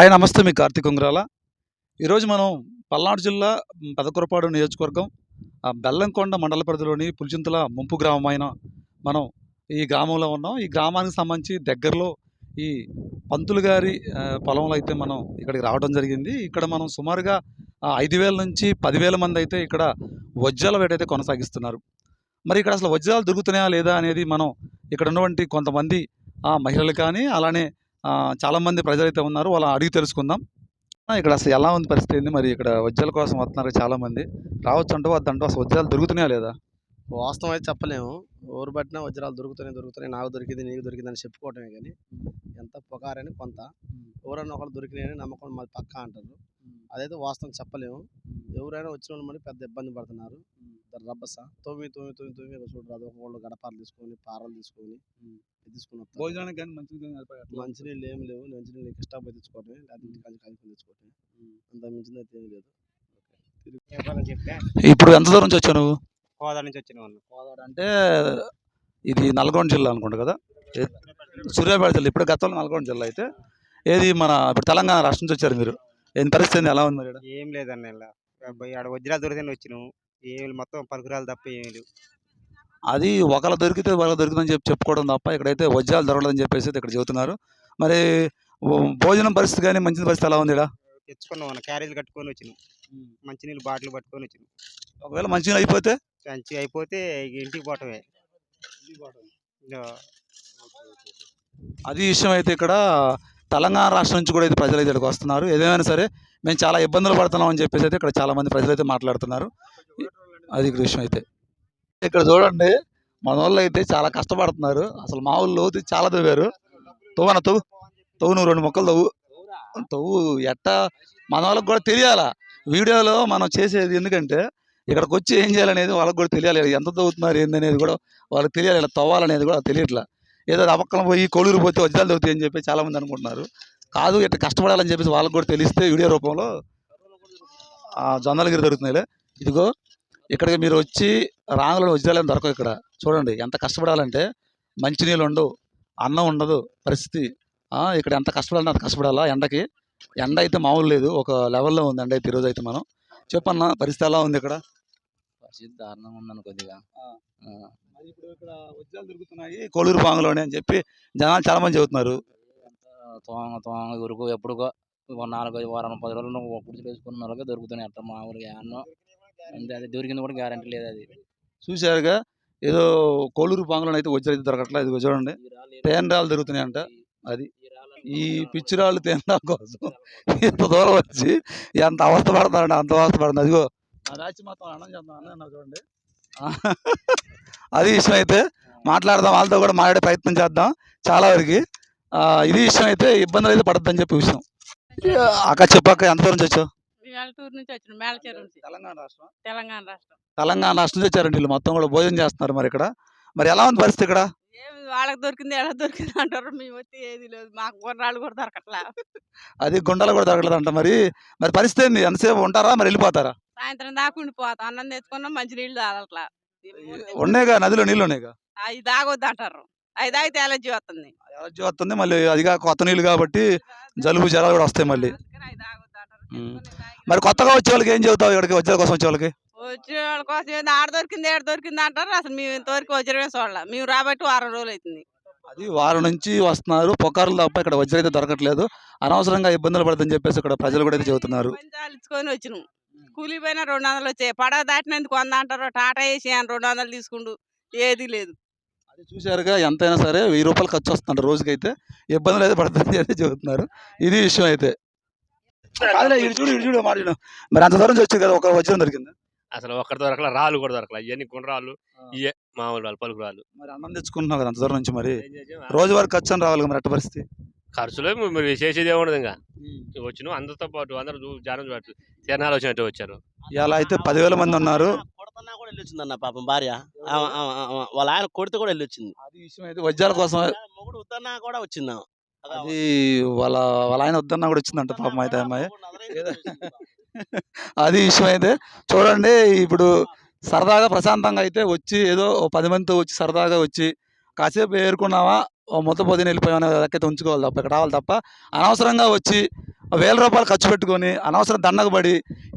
Hi నమస్తే మీ కార్తీక్ ఉంగరాల. ఈరోజు మనం పల్నాడు జిల్లా పెదకురపాడు నియోజకవర్గం ఆ, బెల్లంకొండ మండల పరిధిలోని పులిచింతల ముంపు గ్రామమైన మనం ఈ గ్రామంలో ఉన్నాం. ఈ గ్రామానికి సంబంధించి దగ్గరలో ఈ పంతులు గారి పొలంలో అయితే మనం ఇక్కడికి రావడం జరిగింది. ఇక్కడ మనం సుమారుగా ఐదు వేల నుంచి పదివేల మంది అయితే ఇక్కడ వజ్రాల వేటైతే కొనసాగిస్తున్నారు. మరి ఇక్కడ అసలు వజ్రాలు దొరుకుతున్నాయా లేదా అనేది మనం ఇక్కడ ఉన్నటువంటి కొంతమంది ఆ, మహిళలు కానీ అలానే ఆ, చాలా మంది ప్రజలైతే ఉన్నారు. వాళ్ళ అడిగి తెలుసుకుందాం. ఇక్కడ అసలు ఎలా ఉంది పరిస్థితి ఏంది? మరి ఇక్కడ వజ్రాల కోసం వస్తున్నారు చాలా మంది. రావచ్చు అంటూ వద్దంటూ అసలు వజ్రాలు దొరుకుతున్నాయా లేదా? వాస్తవం అయితే చెప్పలేము. ఎవరు పట్టినా వజ్రాలు దొరుకుతున్నాయి దొరుకుతున్నాయి. నాకు దొరికింది నీకు దొరికింది అని చెప్పుకోవటమే కానీ ఎంత పొగారని కొంత. ఎవరైనా ఒకళ్ళు దొరికినాయని నమ్మకం మాది పక్కా అంటారు. అదైతే వాస్తవం చెప్పలేము. ఎవరైనా వచ్చిన వాళ్ళు మరి పెద్ద ఇబ్బంది పడుతున్నారు. దాని రబ్బస. తొమ్మిది తొమ్మిది తొమ్మిది తొమ్మిది ఇక చూడరాదు ఒకళ్ళు గడపాలు తీసుకొని పారలు తీసుకొని తీసుకొని వస్తారు. భోజనానికి కానీ మంచి మంచినీళ్ళు ఏం లేవు. మంచినీళ్ళు ఇష్టపడి తెచ్చుకోవటమే. లేకపోతే ఇంటికాడ కలుపుకొని తెచ్చుకోవటమే. అంత మించింది అయితే ఏం లేదు. ఇప్పుడు ఎంత దూరం నుంచి వచ్చావు నువ్వు? కోదాడ నుంచి వచ్చిన వాళ్ళు కోదాడ అంటే ఇది నల్గొండ జిల్లా అనుకుంటా కదా? సూర్యాపేట జిల్లా. ఇప్పుడు గతంలో నల్గొండ జిల్లా అయితే ఏది మన ఇప్పుడు తెలంగాణ రాష్ట్రం నుంచి వచ్చారు మీరు. ఏం పరిస్థితి? ఎలా ఉంది మరి? ఏం లేదన్న ఇలా. పోయి దొరికితే వచ్చినాము ఏం మొత్తం పలుకురాలు తప్ప ఏం లేవు. అది ఒకళ్ళ దొరికితే వాళ్ళ దొరికిందని చెప్పి చెప్పుకోవడం తప్ప ఇక్కడైతే వజ్రాలు దొరకలేదని చెప్పేసి ఇక్కడ చెబుతున్నారు. మరి భోజనం పరిస్థితి కానీ మంచి పరిస్థితి ఎలా ఉంది ఈడ? తెచ్చుకున్నాం క్యారేజ్ కట్టుకొని వచ్చినాం. మంచినీళ్ళు బాటిల్ పట్టుకొని వచ్చినాం. ఒకవేళ మంచిగా అయిపోతే? మంచిగా అయిపోతే ఇంటికి పోవటమే. అది విషయం అయితే ఇక్కడ తెలంగాణ రాష్ట్రం నుంచి కూడా అయితే ప్రజలు అయితే ఇక్కడికి వస్తున్నారు. ఏదైనా సరే మేము చాలా ఇబ్బందులు పడుతున్నాం అని చెప్పేసి అయితే ఇక్కడ చాలామంది ప్రజలు అయితే మాట్లాడుతున్నారు. అది ఇక్కడ విషయం అయితే. ఇక్కడ చూడండి మన వాళ్ళు అయితే చాలా కష్టపడుతున్నారు. అసలు మా ఊళ్ళో లోతు చాలా తవ్వారు. తవ్వన? తవ్వు. తవ్వు నువ్వు రెండు మొక్కలు తవ్వు. తవ్వు ఎట్ట? మన వాళ్ళకి కూడా తెలియాలా? వీడియోలో మనం చేసేది ఎందుకంటే ఇక్కడికి వచ్చి ఏం చేయాలనేది వాళ్ళకి కూడా తెలియాలి. ఎంత తవ్వుతున్నారు ఏంది అనేది కూడా వాళ్ళకి తెలియాలి. ఇలా తవ్వాలనేది కూడా తెలియట్లా. ఏదో అపక్కన పోయి కొలువురు పోతే వజ్రాలు దొరుకుతాయి అని చెప్పి చాలామంది అనుకుంటున్నారు. కాదు ఇట్లా కష్టపడాలని చెప్పేసి వాళ్ళకి కూడా తెలిస్తే వీడియో రూపంలో జొన్నలగిరి దొరుకుతున్నాయి ఇదిగో ఇక్కడికి మీరు వచ్చి రాంగులను వజ్రాలని దొరకవు ఇక్కడ. చూడండి ఎంత కష్టపడాలంటే మంచినీళ్ళు ఉండవు అన్నం ఉండదు పరిస్థితి. ఇక్కడ ఎంత కష్టపడాలంటే అంత కష్టపడాలా? ఎండకి. ఎండ అయితే మామూలు లేదు ఒక లెవెల్లో ఉంది ఎండ అయితే ఈరోజు అయితే మనం. చెప్పన్న పరిస్థితి ఎలా ఉంది ఇక్కడ? పరిస్థితి దారుణంగా ఉందన్న కొద్దిగా. ఆ. ఆ. మరి ఇప్పుడు ఇక్కడ వజ్రాలు దొరుకుతున్నాయి కోలూరు పాంగులోనే అని చెప్పి జనాలు చాలా మంది చెబుతున్నారు. తోంగ తోంగ ఉరుకు ఎప్పుడుకో ఒక నాలుగు వారం పది రోజులు పుడిచి వేసుకున్న వాళ్ళకి దొరుకుతున్నాయి అట్ట మామూలుగా అన్నో అంతే అది దొరికింది కూడా గ్యారంటీ లేదు అది. చూశారుగా ఏదో కోలూరు పాంగులోనే అయితే వజ్రాలు అయితే దొరకట్లేదు. ఇదిగో చూడండి. తేనెరాలు దొరుకుతున్నాయి అంట. అది. ఈ పిచ్చిరాళ్ళు తేనెరాల కోసం ఇంత దూరం వచ్చి ఎంత అవస్థ పడతారండి అంత అవస్థ పడుతుంది. అదిగో రాచి మొత్తం అన్నం చేద్దాం అన్నం చూడండి. అది విషయం అయితే మాట్లాడదాం వాళ్ళతో కూడా మాట్లాడే ప్రయత్నం చేద్దాం చాలా వరకు. ఆ, ఇది విషయం అయితే ఇబ్బందులు అయితే పడద్దని చెప్పి విషయం అక్క చెప్పాక ఎంత దూరం నుంచి వచ్చావు? వేలటూరు నుంచి వచ్చిన మేళచెరు నుంచి. తెలంగాణ రాష్ట్రం? తెలంగాణ రాష్ట్రం. తెలంగాణ రాష్ట్రం నుంచి వచ్చారండి వీళ్ళు మొత్తం కూడా భోజనం చేస్తున్నారు మరి ఇక్కడ. మరి ఎలా ఉంది పరిస్థితి ఇక్కడ? వాళ్ళకి దొరికింది ఎలా దొరికింది అంటారు మేము వచ్చి ఏది లేదు మాకు గుర్రాలు కూడా దొరకట్లా. అది గుండెలు కూడా దొరకలేదు అంట మరి. మరి పరిస్థితి ఏంది? ఎంతసేపు ఉంటారా? మరి వెళ్ళిపోతారా? సాయంత్రం దాకా ఉండిపోతాం. అన్నం తెచ్చుకున్నాం మంచి నీళ్ళు తాగట్లా. ఉన్నాయిగా నదిలో నీళ్ళు ఉన్నాయిగా అవి తాగొద్దు అంటారు అవి తాగితే ఎలర్జీ వస్తుంది ఎలర్జీ వస్తుంది మళ్ళీ అదిగా కొత్త నీళ్ళు కాబట్టి జలుబు జ్వరాలు కూడా వస్తాయి మళ్ళీ. మరి కొత్తగా వచ్చే వాళ్ళకి ఏం చెబుతావు ఇక్కడికి? వచ్చే కోసం వచ్చే వాళ్ళకి? వచ్చిన వాళ్ళ కోసం ఏంది ఆడ దొరికింది ఏడ దొరికింది అంటారు. అసలు మేము ఇంతవరకు వజ్రమే చూడాలి. మేము రాబట్టి వారం రోజులు అవుతుంది అది వారం నుంచి వస్తున్నారు. పొకారులు తప్ప ఇక్కడ వజ్రం అయితే దొరకట్లేదు. అనవసరంగా ఇబ్బందులు పడదని చెప్పేసి ఇక్కడ ప్రజలు కూడా అయితే చెబుతున్నారు. వచ్చినాం. కూలీ పైన రెండు వందలు వచ్చాయి. పడవ దాటినందుకు వంద అంటారు టాటా వేసి ఆయన రెండు వందలు తీసుకుండు. ఏది లేదు. అది చూశారుగా ఎంతైనా సరే వెయ్యి రూపాయలు ఖర్చు వస్తుందంట రోజుకైతే. ఇబ్బందులు అయితే పడుతుంది అయితే చెబుతున్నారు. ఇది విషయం అయితే. ఇటు చూడు ఇటు చూడు మాట విను. మరి అంత దూరం నుంచి వచ్చి కదా ఒక వజ్రం దొరికింది? అసలు ఒక్కటి దొరకల రాళ్ళు కూడా దొరకల. ఇవన్నీ గుండ్రాళ్ళు. ఇవే మామూలు రాళ్ళు పలుకు రాళ్ళు మరి అన్నం తెచ్చుకుంటున్నావు కదా అంత దూరం నుంచి మరి. చేసాం? రోజువారీ ఖర్చు అని రావాలి మరి అట్ట పరిస్థితి. ఖర్చులో మరి చేసేది ఏముండదు ఇంకా. వచ్చిన అందరితో పాటు అందరూ జనం పాటు తిరణాలు వచ్చినట్టు వచ్చారు. ఇలా అయితే పదివేల మంది ఉన్నారు. కొడతన్నా కూడా వెళ్ళి వచ్చిందన్న పాపం భార్య. వాళ్ళ ఆయన కొడితే కూడా వెళ్ళి వచ్చింది అది విషయం అయితే వజ్రాల కోసం. మొగుడు వద్దన్నా కూడా వచ్చింది. అది వాళ్ళ వాళ్ళ ఆయన వద్దన్నా కూడా వచ్చిందంట పాపం అయితే అమ్మాయి. అది విషయం అయితే చూడండి ఇప్పుడు సరదాగా ప్రశాంతంగా అయితే వచ్చి ఏదో పది మందితో వచ్చి సరదాగా వచ్చి కాసేపు ఏరుకున్నావా? మొత్తం పొద్దున వెళ్ళిపోయామని ఎక్కడైతే ఉంచుకోవాలి తప్ప ఇక్కడ రావాలి తప్ప అనవసరంగా వచ్చి వేల రూపాయలు ఖర్చు పెట్టుకొని అనవసరం దండకు పడి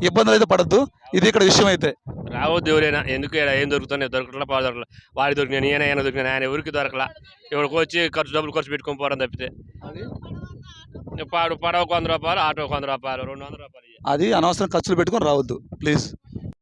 ఇబ్బందులు అయితే పడద్దు. ఇది ఇక్కడ విషయం అయితే. రావద్దు ఎవరైనా. ఎందుకు ఏం దొరుకుతున్నాయి? దొరకట్లా పాడు దొరకలా వాడి దొరికినా ఈయన ఈయన దొరికినా ఆయన ఎవరికి దొరకలా ఎవరికి వచ్చి ఖర్చు డబ్బులు ఖర్చు పెట్టుకొని పోవడం తప్పితే. పాడు పడవ వంద రూపాయలు ఆటో వంద రూపాయలు రెండు వందల రూపాయలు. అది అనవసరం ఖర్చులు పెట్టుకొని రావద్దు ప్లీజ్.